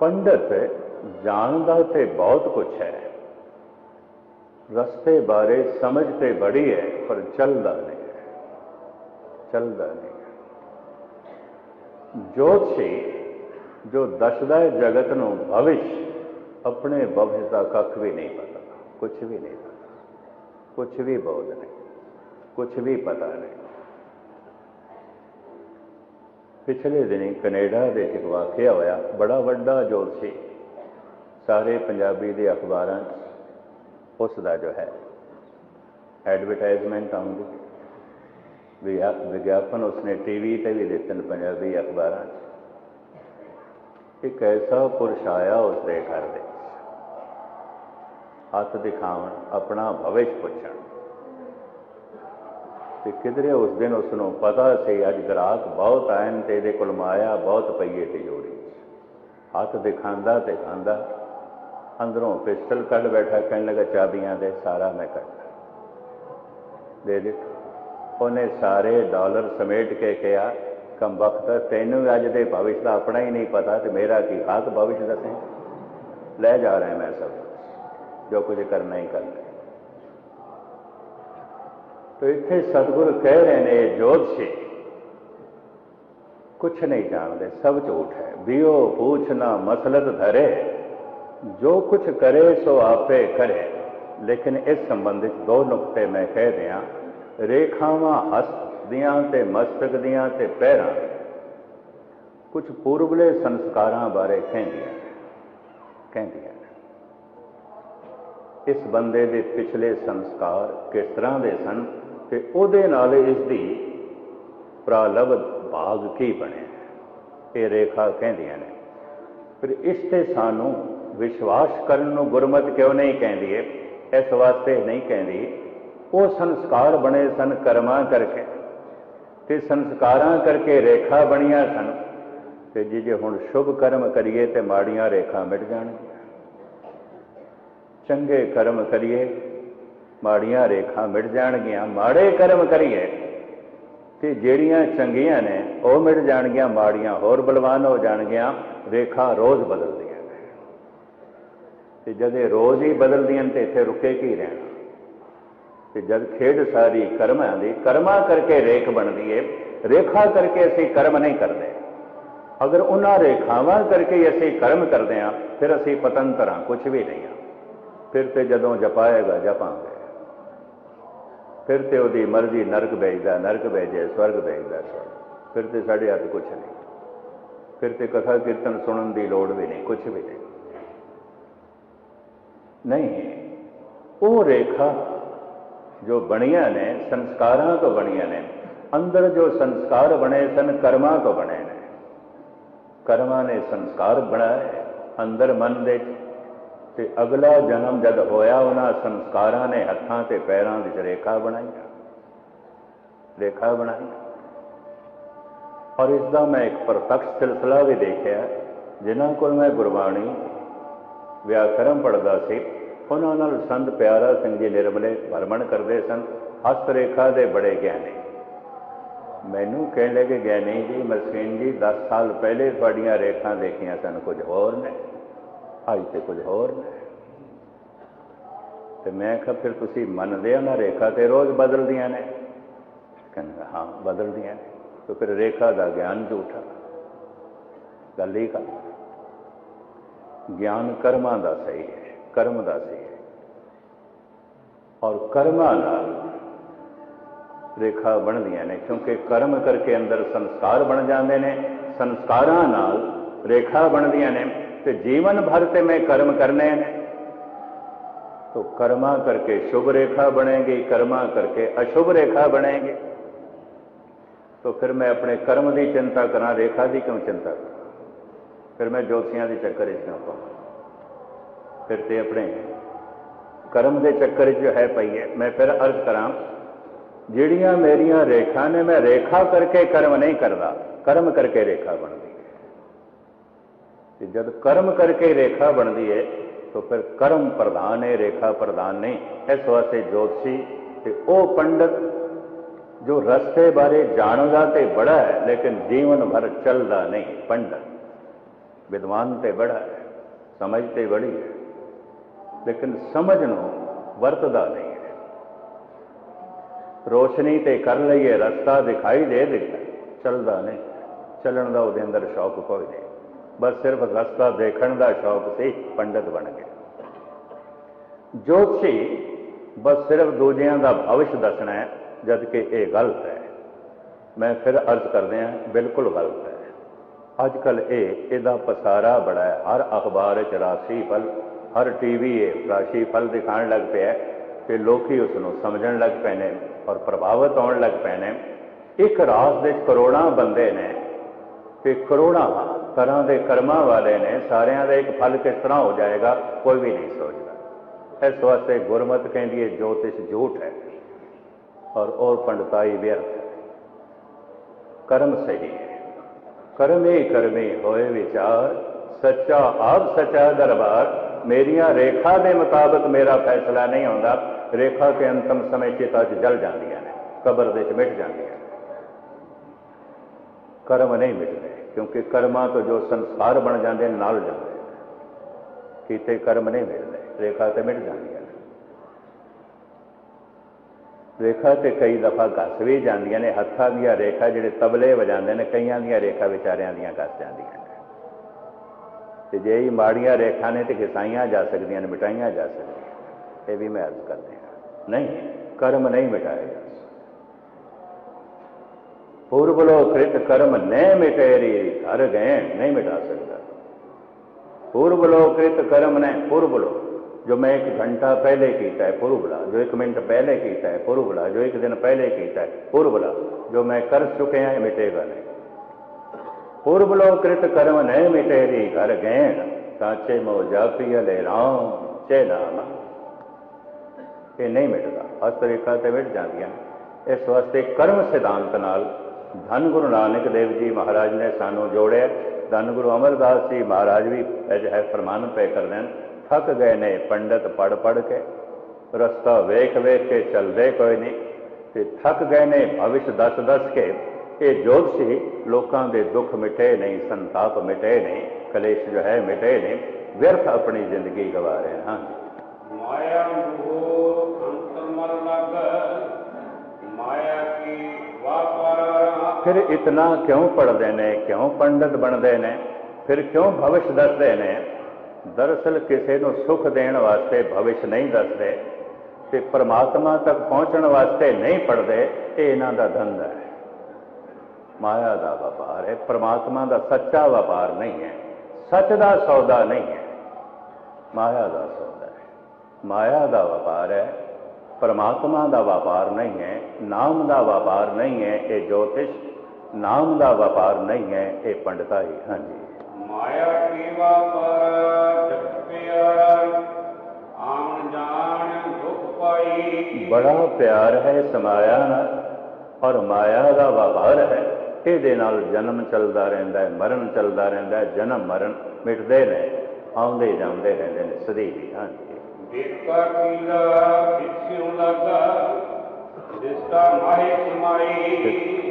ਪੰਡਤ ਜਾਣਦਾ ਤੇ ਬਹੁਤ ਕੁਛ ਹੈ। ਰਸਤੇ ਬਾਰੇ ਸਮਝ ਤੇ ਬੜੀ ਹੈ, ਪਰ ਚੱਲਦਾ ਨਹੀਂ ਹੈ। ਚੱਲਦਾ ਨਹੀਂ ਹੈ। ਜੋਤਸ਼ੀ, ਜੋ ਦੱਸਦਾ ਹੈ ਜਗਤ ਨੂੰ ਭਵਿਸ਼, ਆਪਣੇ ਭਵਿਸ਼ ਦਾ ਕੱਖ ਵੀ ਨਹੀਂ ਪਤਾ। ਕੁਝ ਵੀ ਨਹੀਂ ਪਤਾ। ਕੁਝ ਵੀ ਬੋਧ ਨਹੀਂ। ਕੁਝ ਵੀ ਪਤਾ ਨਹੀਂ। ਪਿਛਲੇ ਦਿਨੀ ਕੈਨੇਡਾ ਦੇ ਵਿੱਚ ਇੱਕ ਵਾਕਿਆ ਹੋਇਆ ਬੜਾ ਵੱਡਾ ਜ਼ੋਰ ਸੀ। ਸਾਰੇ ਪੰਜਾਬੀ ਦੇ ਅਖਬਾਰਾਂ 'ਚ ਉਸ ਦਾ ਜੋ ਹੈ ਐਡਵਰਟਾਈਜ਼ਮੈਂਟ ਆਉਂਦੀ। ਵਿਗਿਆ- ਵਿਗਿਆਪਨ ਉਸਨੇ ਟੀਵੀ ਤੇ ਵੀ ਦਿੱਤੇ ਨੇ ਪੰਜਾਬੀ ਅਖਬਾਰਾਂ 'ਚ। ਇੱਕ ਐਸਾ ਪੁਰਸ਼ ਆਇਆ ਉਸ ਦੇ ਘਰ ਦੇ ਹੱਥ ਦਿਖਾਉਣ, ਆਪਣਾ ਭਵਿਸ਼ ਪੁੱਛਣ। ਤੇ ਕਿਧਰੇ ਉਸ ਦਿਨ ਉਸ ਨੂੰ ਪਤਾ ਸੀ, ਅੱਜ ਗ੍ਰਾਹਕ ਬਹੁਤ ਆਇਨ ਤੇ ਇਹਦੇ ਕੋਲ ਮਾਇਆ ਬਹੁਤ ਪਈਏ ਤੇ ਜੋੜੀ। ਹੱਥ ਦਿਖਾਉਂਦਾ ਤੇ ਖਾਂਦਾ। ਅੰਦਰੋਂ ਪਿਸਟਲ ਕੱਢ ਬੈਠਾ, ਕਹਿਣ ਲੱਗਾ, ਚਾਬੀਆਂ ਦੇ ਸਾਰਾ ਮੈਂ ਕੱਢ ਦੇ ਦੇ। ਉਹਨੇ ਸਾਰੇ ਡਾਲਰ ਸਮੇਟ ਕੇ ਕਿਹਾ, ਕੰਬਖਤ, ਤੈਨੂੰ ਵੀ ਅੱਜ ਦੇ ਭਵਿਸ਼ ਦਾ ਆਪਣਾ ਹੀ ਨਹੀਂ ਪਤਾ ਤੇ ਮੇਰਾ ਕੀ ਹੱਕ ਭਵਿਸ਼ ਦੱਸੇ? ਲੈ ਜਾ ਰਿਹਾ ਮੈਂ ਸਭ ਜੋ ਕੁਝ ਕਰਨਾ ਹੀ ਕਰਨਾ। ਹੈ। ਇੱਥੇ ਸਤਿਗੁਰ ਕਹਿ ਰਹੇ ਨੇ ਜੋਤਸ਼ੀ ਕੁਛ ਨਹੀਂ ਜਾਣਦੇ, ਸਭ ਝੂਠ ਹੈ ਬਿਓ ਪੂਛਨਾ ਮਸਲਤ ਧਰੇ ਜੋ ਕੁਛ ਕਰੇ, ਸੋ ਆਪੇ ਕਰੇ ਲੇਕਿਨ ਇਸ ਸੰਬੰਧਿਤ ਦੋ ਨੁਕਤੇ ਮੈਂ ਕਹਿ ਦਿਆਂ ਰੇਖਾਵਾਂ ਹਸਤ ਦੀਆਂ ਤੇ ਮਸਤਕ ਦੀਆਂ ਤੇ ਪੈਰਾਂ ਕੁਝ ਪੂਰਬਲੇ ਸੰਸਕਾਰਾਂ ਬਾਰੇ ਕਹਿੰਦੀਆਂ ਨੇ। ਕਹਿੰਦੀਆਂ ਨੇ। ਇਸ ਬੰਦੇ ਦੇ ਪਿਛਲੇ ਸੰਸਕਾਰ ਕਿਸ ਤਰ੍ਹਾਂ ਦੇ ਸਨ ਤੇ ਉਹਦੇ ਨਾਲ ਇਸ ਦੀ ਪ੍ਰਾਲਬ ਭਾਗ ਕੀ ਬਣਿਆ ਇਹ ਰੇਖਾ ਕਹਿੰਦੀਆਂ ਨੇ। ਫਿਰ ਇਸ ਤੇ ਸਾਨੂੰ ਵਿਸ਼ਵਾਸ ਕਰਨ ਨੂੰ ਗੁਰਮਤ ਕਿਉਂ ਨਹੀਂ ਕਹਿੰਦੀ ਹੈ ਇਸ ਵਾਸਤੇ ਨਹੀਂ ਕਹਿੰਦੀ। ਉਹ ਸੰਸਕਾਰ ਬਣੇ ਸਨ ਕਰਮਾਂ ਕਰਕੇ ਤੇ ਸੰਸਕਾਰਾਂ ਕਰਕੇ ਰੇਖਾ ਬਣੀਆਂ ਸਨ। ਤੇ ਜੇ ਜੇ ਹੁਣ ਸ਼ੁਭ ਕਰਮ ਕਰੀਏ ਤੇ ਮਾੜੀਆਂ ਰੇਖਾ ਮਿਟ ਜਾਣ ਚੰਗੇ ਕਰਮ ਕਰੀਏ ਮਾੜੀਆਂ ਰੇਖਾ ਮਿਟ ਜਾਣਗੀਆਂ, ਮਾੜੇ ਕਰਮ ਕਰੀਏ। ਤੇ ਜਿਹੜੀਆਂ ਚੰਗੀਆਂ ਨੇ, ਉਹ ਮਿਟ ਜਾਣਗੀਆਂ, ਮਾੜੀਆਂ ਹੋਰ ਬਲਵਾਨ ਹੋ ਜਾਣਗੀਆਂ, ਰੇਖਾ ਰੋਜ਼ ਬਦਲਦੀਆਂ ਨੇ। ਤੇ ਜਦ ਇਹ ਰੋਜ਼ ਹੀ ਬਦਲਦੀਆਂ ਨੇ, ਤੇ ਇੱਥੇ ਰੁਕੇ ਕੀ ਰਹਿਣਾ? ਤੇ ਜਦ ਖੇਡ ਸਾਰੀ ਕਰਮਾਂ ਦੀ, ਕਰਮਾਂ ਕਰਕੇ ਰੇਖ ਬਣਦੀ ਏ, ਰੇਖਾ ਕਰਕੇ ਅਸੀਂ ਕਰਮ ਨਹੀਂ ਕਰਦੇ। ਅਗਰ ਉਹਨਾਂ ਰੇਖਾਵਾਂ ਕਰਕੇ ਹੀ ਅਸੀਂ ਕਰਮ ਕਰਦੇ ਹਾਂ, ਫਿਰ ਅਸੀਂ ਪਤੰਤਰਾਂ ਕੁਝ ਵੀ ਨਹੀਂ ਹਾਂ। ਫਿਰ ਤੇ ਜਦੋਂ ਜਪਾਏਗਾ, ਜਪਾਂਗੇ। ਫਿਰ ਤੇ ਉਹਦੀ ਮਰਜ਼ੀ ਨਰਕ ਭੇਜਦਾ, ਨਰਕ ਭੇਜੇ, ਸਵਰਗ ਭੇਜਦਾ ਸਵਰਗ ਫਿਰ ਤੇ ਸਾਡੇ ਹੱਥ ਕੁਝ ਨਹੀਂ। ਫਿਰ ਤੇ ਕਥਾ ਕੀਰਤਨ ਸੁਣਨ ਦੀ ਲੋੜ ਵੀ ਨਹੀਂ ਕੁਝ ਵੀ ਨਹੀਂ। ਨਹੀਂ, ਉਹ ਰੇਖਾ ਜੋ ਬਣੀਆਂ ਨੇ, ਸੰਸਕਾਰਾਂ ਤੋਂ ਬਣੀਆਂ ਨੇ, ਅੰਦਰ ਜੋ ਸੰਸਕਾਰ ਬਣੇ ਸਨ, ਕਰਮਾਂ ਤੋਂ ਬਣੇ ਨੇ। ਕਰਮਾਂ ਨੇ ਸੰਸਕਾਰ ਬਣਾਏ, ਅੰਦਰ ਮਨ ਦੇ ਤੇ ਅਗਲਾ ਜਨਮ ਜਦ ਹੋਇਆ, ਉਹਨਾਂ ਸੰਸਕਾਰਾਂ ਨੇ ਹੱਥਾਂ ਤੇ ਪੈਰਾਂ ਵਿੱਚ ਰੇਖਾ ਬਣਾਈਆਂ। ਰੇਖਾ ਬਣਾਈਆਂ ਔਰ ਇਸ ਦਾ ਮੈਂ ਇੱਕ ਪ੍ਰਤੱਖ ਸਿਲਸਿਲਾ ਵੀ ਦੇਖਿਆ। ਜਿਨ੍ਹਾਂ ਕੋਲ ਮੈਂ ਗੁਰਬਾਣੀ, ਵਿਆਕਰਮ ਪੜਦਾ ਸੀ, ਉਹਨਾਂ ਨਾਲ ਸੰਤ ਪਿਆਰਾ ਸਿੰਘ ਜੀ ਨਿਰਮਲੇ ਭਰਮਣ ਕਰਦੇ ਸਨ। ਹਸਤ ਰੇਖਾ ਦੇ ਬੜੇ ਗਿਆਨੀ ਮੈਨੂੰ ਕਹਿਣ ਲੱਗੇ ਗਿਆਨੀ ਜੀ ਮਸਕੀਨ ਜੀ 10 ਸਾਲ ਪਹਿਲੇ ਤੁਹਾਡੀਆਂ ਰੇਖਾਂ ਦੇਖੀਆਂ ਸਨ, ਕੁਝ ਹੋਰ ਨੇ। ਅੱਜ ਤੇ ਕੁਝ ਹੋਰ ਤੇ ਮੈਂ ਕਿਹਾ, ਫਿਰ ਤੁਸੀਂ ਮੰਨਦੇ ਹੋ ਨਾ, ਰੇਖਾ ਤੇ ਰੋਜ਼ ਬਦਲਦੀਆਂ ਨੇ? ਕਹਿੰਦਾ, ਹਾਂ, ਬਦਲਦੀਆਂ ਨੇ। ਤੇ ਫਿਰ ਰੇਖਾ ਦਾ ਗਿਆਨ ਝੂਠਾ। ਗੱਲ ਹੀ ਕਰ ਗਿਆਨ ਕਰਮਾਂ ਦਾ ਸਹੀ ਹੈ, ਕਰਮ ਦਾ ਸਹੀ ਹੈ। ਔਰ ਕਰਮਾਂ ਨਾਲ ਰੇਖਾ ਬਣਦੀਆਂ ਨੇ, ਕਿਉਂਕਿ ਕਰਮ ਕਰਕੇ ਅੰਦਰ ਸੰਸਕਾਰ ਬਣ ਜਾਂਦੇ ਨੇ। ਸੰਸਕਾਰਾਂ ਨਾਲ ਰੇਖਾ ਬਣਦੀਆਂ ਨੇ। ਤੇ ਜੀਵਨ ਭਰ ਤੇ ਮੈਂ ਕਰਮ ਕਰਨੇ ਨੇ तो कर्मा करके शुभ रेखा बनेगी कर्मा करके अशुभ रेखा बनेगी तो फिर मैं अपने कर्म की चिंता करा रेखा की क्यों चिंता करा फिर मैं ज्योतिषियां के चक्कर च क्यों पाऊँ फिर ते अपने कर्म के चक्कर च जो है पई है मैं फिर अर्ज करा ਜਿਹੜੀਆਂ ਮੇਰੀਆਂ ਰੇਖਾ ਨੇ ਮੈਂ ਰੇਖਾ ਕਰਕੇ ਕਰਮ ਨਹੀਂ ਕਰਦਾ ਕਰਮ ਕਰਕੇ ਰੇਖਾ ਬਣਦੀ ਹੈ ਤੇ ਜਦ ਕਰਮ ਕਰਕੇ ਰੇਖਾ ਬਣਦੀ ਹੈ ਤਾਂ ਫਿਰ ਕਰਮ ਪ੍ਰਧਾਨ ਹੈ ਰੇਖਾ ਪ੍ਰਧਾਨ ਨਹੀਂ। ਇਸ ਵਾਸਤੇ ਜੋਤਸ਼ੀ ਤੇ ਉਹ ਪੰਡਤ ਜੋ ਰਸਤੇ ਬਾਰੇ ਜਾਣਦਾ ਤੇ ਬੜਾ ਹੈ, ਲੇਕਿਨ ਜੀਵਨ ਭਰ ਚੱਲਦਾ ਨਹੀਂ, ਪੰਡਤ। ਵਿਦਵਾਨ ਤੇ ਬੜਾ ਹੈ, ਸਮਝ ਤੇ ਬੜੀ ਹੈ, ਲੇਕਿਨ ਸਮਝ ਨੂੰ ਵਰਤਦਾ ਨਹੀਂ ਹੈ। ਰੋਸ਼ਨੀ ਤੇ ਕਰ ਲਈਏ ਰਸਤਾ ਦਿਖਾਈ ਦੇ ਦਿੰਦਾ ਚੱਲਦਾ ਨਹੀਂ, ਚੱਲਣ ਦਾ ਉਹਦੇ ਅੰਦਰ ਸ਼ੌਕ ਕੋਈ ਨਹੀਂ। ਬਸ ਸਿਰਫ ਰਸਤਾ ਦੇਖਣ ਦਾ ਸ਼ੌਕ ਸੀ, ਪੰਡਤ ਬਣ ਗਿਆ ਜੋਤਸ਼ੀ ਬਸ ਸਿਰਫ ਦੂਜਿਆਂ ਦਾ ਭਵਿਸ਼ ਦੱਸਣਾ ਹੈ ਜਦ ਕਿ ਇਹ ਗਲਤ ਹੈ। ਮੈਂ ਫਿਰ ਅਰਜ਼ ਕਰਦੇ ਹਾਂ, ਬਿਲਕੁਲ ਗਲਤ ਹੈ। ਅੱਜ ਕੱਲ ਇਹ, ਇਹਦਾ ਪਸਾਰਾ ਬੜਾ ਹੈ। ਹਰ ਅਖਬਾਰ 'ਚ ਰਾਸ਼ੀ ਫਲ ਹਰ ਟੀਵੀ ਇਹ ਰਾਸ਼ੀ ਫਲ ਦਿਖਾਉਣ ਲੱਗ ਪਿਆ ਹੈ ਕਿ ਲੋਕੀ ਉਸ ਨੂੰ ਸਮਝਣ ਲੱਗ ਪਏ ਨੇ ਔਰ ਪ੍ਰਭਾਵਿਤ ਹੋਣ ਲੱਗ ਪਏ ਨੇ। ਇੱਕ ਰਾਸ ਦੇ ਕਰੋੜਾਂ ਬੰਦੇ ਨੇ ਤੇ ਕਰੋੜਾਂ ਤਰ੍ਹਾਂ ਦੇ ਕਰਮਾਂ ਵਾਲੇ ਨੇ ਸਾਰਿਆਂ ਦਾ ਇੱਕ ਫਲ ਕਿਸ ਤਰ੍ਹਾਂ ਹੋ ਜਾਏਗਾ, ਕੋਈ ਵੀ ਨਹੀਂ ਸੋਚਦਾ। ਇਸ ਵਾਸਤੇ ਗੁਰਮਤ ਕਹਿੰਦੀ ਹੈ, ਜੋਤਿਸ਼ ਝੂਠ ਹੈ ਔਰ ਔਰ ਪੰਡਤਾਈ ਵਿਅਰਥ ਹੈ। ਕਰਮ ਸਹੀ ਹੈ। ਕਰਮੇ ਕਰਮੇ ਹੋਏ ਵਿਚਾਰ, ਸੱਚਾ ਆਪ ਸੱਚਾ ਦਰਬਾਰ, ਮੇਰੀਆਂ ਰੇਖਾ ਦੇ ਮੁਤਾਬਕ ਮੇਰਾ ਫੈਸਲਾ ਨਹੀਂ ਹੁੰਦਾ ਰੇਖਾ ਕੇ ਅੰਤਮ ਸਮੇਂ ਚੇਤਾ 'ਚ ਜਲ ਜਾਂਦੀਆਂ ਨੇ, ਕਬਰ ਦੇ 'ਚ ਮਿਟ ਜਾਂਦੀਆਂ ਕਰਮ ਨਹੀਂ ਮਿਟਦੇ। ਕਿਉਂਕਿ ਕਰਮਾਂ ਤੋਂ ਜੋ ਸੰਸਾਰ ਬਣ ਜਾਂਦੇ ਨੇ, ਨਾਲ ਜਾਂਦੇ ਨੇ। ਕੀਤੇ ਕਰਮ ਨਹੀਂ ਮਿਲਦੇ, ਰੇਖਾ ਤੇ ਮਿਟ ਜਾਂਦੀਆਂ ਨੇ। ਰੇਖਾ ਤੇ ਕਈ ਦਫਾ ਘਸ ਵੀ ਜਾਂਦੀਆਂ ਨੇ, ਹੱਥਾਂ ਦੀਆਂ ਰੇਖਾ ਜਿਹੜੇ ਤਬਲੇ ਵਜਾਉਂਦੇ ਨੇ, ਕਈਆਂ ਦੀਆਂ ਰੇਖਾ ਵਿਚਾਰਿਆਂ ਦੀਆਂ ਘਸ ਜਾਂਦੀਆਂ ਨੇ। ਤੇ ਜੇ ਹੀ ਮਾੜੀਆਂ ਰੇਖਾ ਨੇ ਤੇ ਘਸਾਈਆਂ ਜਾ ਸਕਦੀਆਂ ਨੇ, ਮਿਟਾਈਆਂ ਜਾ ਸਕਦੀਆਂ ਇਹ ਵੀ ਮੈਂ ਅਰਜ਼ ਕਰਦੇ ਹਾਂ। ਨਹੀਂ, ਕਰਮ ਨਹੀਂ ਮਿਟਾਏ ਜਾ ਸਕਦੇ ਪੂਰਬਲੋ ਕ੍ਰਿਤ ਕਰਮ ਨੇ ਮਿਟੇਰੀ, ਘਰ ਗਏ ਨਹੀਂ ਮਿਟਾ ਸਕਦਾ। ਪੂਰਬਲੋ ਕ੍ਰਿਤ ਕਰਮ ਨੇ ਪੂਰਬਲੋ ਜੋ ਮੈਂ ਇੱਕ ਘੰਟਾ ਪਹਿਲੇ ਕੀਤਾ ਹੈ ਪੂਰਬਲਾ ਜੋ ਇੱਕ ਮਿੰਟ ਪਹਿਲੇ ਕੀਤਾ ਹੈ ਪੂਰਬਲਾ ਜੋ ਇੱਕ ਦਿਨ ਪਹਿਲੇ ਕੀਤਾ ਹੈ ਪੂਰਬਲਾ ਜੋ ਮੈਂ ਕਰ ਚੁੱਕਿਆ ਹੈ ਮਿਟੇਗਾ ਨਹੀਂ। ਪੂਰਬਲੋ ਕ੍ਰਿਤ ਕਰਮ ਨੇ ਮਿਟੇਰੀ, ਘਰ ਗਏ ਸਾਚੇ ਮੋ ਜਾਪੀਏ ਲੈ ਰਾਮ, ਚੇ ਨਾਮ। ਇਹ ਨਹੀਂ ਮਿਟਦਾ ਅਸ ਰੇਖਾ ਤੇ ਮਿਟ ਜਾਂਦੀਆਂ ਇਸ ਵਾਸਤੇ ਕਰਮ ਸਿਧਾਂਤ ਨਾਲ ਧੰਨ ਗੁਰੂ ਨਾਨਕ ਦੇਵ ਜੀ ਮਹਾਰਾਜ ਨੇ ਸਾਨੂੰ ਜੋੜਿਆ। ਧੰਨ ਗੁਰੂ ਅਮਰਦਾਸ ਜੀ ਮਹਾਰਾਜ ਵੀ ਅਜਿਹਾ ਫਰਮਾਨ ਪੈ ਕਰਦੇ ਨੇ ਥੱਕ ਗਏ ਨੇ ਪੰਡਤ ਪੜ ਪੜ ਕੇ। ਰਸਤਾ ਵੇਖ ਵੇਖ ਕੇ ਚੱਲਦੇ ਕੋਈ ਨਹੀਂ। ਤੇ ਥੱਕ ਗਏ ਨੇ ਭਵਿਸ਼ ਦੱਸ ਦੱਸ ਕੇ। ਇਹ ਜੋਤਸ਼ੀ ਲੋਕਾਂ ਦੇ ਦੁੱਖ ਮਿਟੇ ਨਹੀਂ, ਸੰਤਾਪ ਮਿਟੇ ਨਹੀਂ, ਕਲੇਸ਼ ਜੋ ਹੈ ਮਿਟੇ ਨਹੀਂ। ਵਿਅਰਥ ਆਪਣੀ ਜ਼ਿੰਦਗੀ ਗਵਾ ਰਹੇ ਹਾਂ। ਮਾਇਆ ਮੋਹ ਫਿਰ ਇਤਨਾ ਕਿਉਂ ਪੜਦੇ ਨੇ, ਕਿਉਂ ਪੰਡਤ ਬਣਦੇ ਨੇ, ਫਿਰ ਕਿਉਂ ਭਵਿਸ਼ ਦੱਸਦੇ ਨੇ? ਦਰਅਸਲ ਕਿਸੇ ਨੂੰ ਸੁਖ ਦੇਣ ਵਾਸਤੇ ਭਵਿਸ਼ ਨਹੀਂ ਦੱਸਦੇ ਤੇ ਪਰਮਾਤਮਾ ਤੱਕ ਪਹੁੰਚਣ ਵਾਸਤੇ ਨਹੀਂ ਪੜਦੇ ਇਹ ਇਹਨਾਂ ਦਾ ਧੰਦਾ ਹੈ। ਮਾਇਆ ਦਾ ਵਪਾਰ ਹੈ, ਪਰਮਾਤਮਾ ਦਾ ਸੱਚਾ ਵਪਾਰ ਨਹੀਂ ਹੈ, ਸੱਚ ਦਾ ਸੌਦਾ ਨਹੀਂ ਹੈ, ਮਾਇਆ ਦਾ ਸੌਦਾ ਹੈ। ਮਾਇਆ ਦਾ ਵਪਾਰ ਹੈ, ਪਰਮਾਤਮਾ ਦਾ ਵਪਾਰ ਨਹੀਂ ਹੈ, ਨਾਮ ਦਾ ਵਪਾਰ ਨਹੀਂ ਹੈ, ਇਹ ਜੋਤਿਸ਼ ਨਾਮ ਦਾ ਵਪਾਰ ਨਹੀਂ ਹੈ ਇਹ ਪੰਡਤਾਈ ਹਾਂਜੀ। ਮਾਇਆ ਕੀ ਵਾਪਰ ਜਪਿਆ ਆਣ ਜਾਣ ਦੁਖ ਪਾਈ। ਬੜਾ ਪਿਆਰ ਹੈ ਸਮਾਇਆ ਨਾਲ ਔਰ ਮਾਇਆ ਦਾ ਵਪਾਰ ਹੈ ਇਹਦੇ ਨਾਲ ਜਨਮ ਚੱਲਦਾ ਰਹਿੰਦਾ ਹੈ ਮਰਨ ਚੱਲਦਾ ਰਹਿੰਦਾ ਹੈ ਜਨਮ ਮਰਨ ਮਿਟਦੇ ਨੇ ਆਉਂਦੇ ਜਾਂਦੇ ਰਹਿੰਦੇ ਨੇ ਸਦੀ ਵੀ ਹਾਂਜੀ। ਦੇਖਾ ਕੀਲਾ ਵਿਛਿਉ ਲਗਾ ਜਿਸਤਾ ਮਾਹੀ ਸਮਾਈ।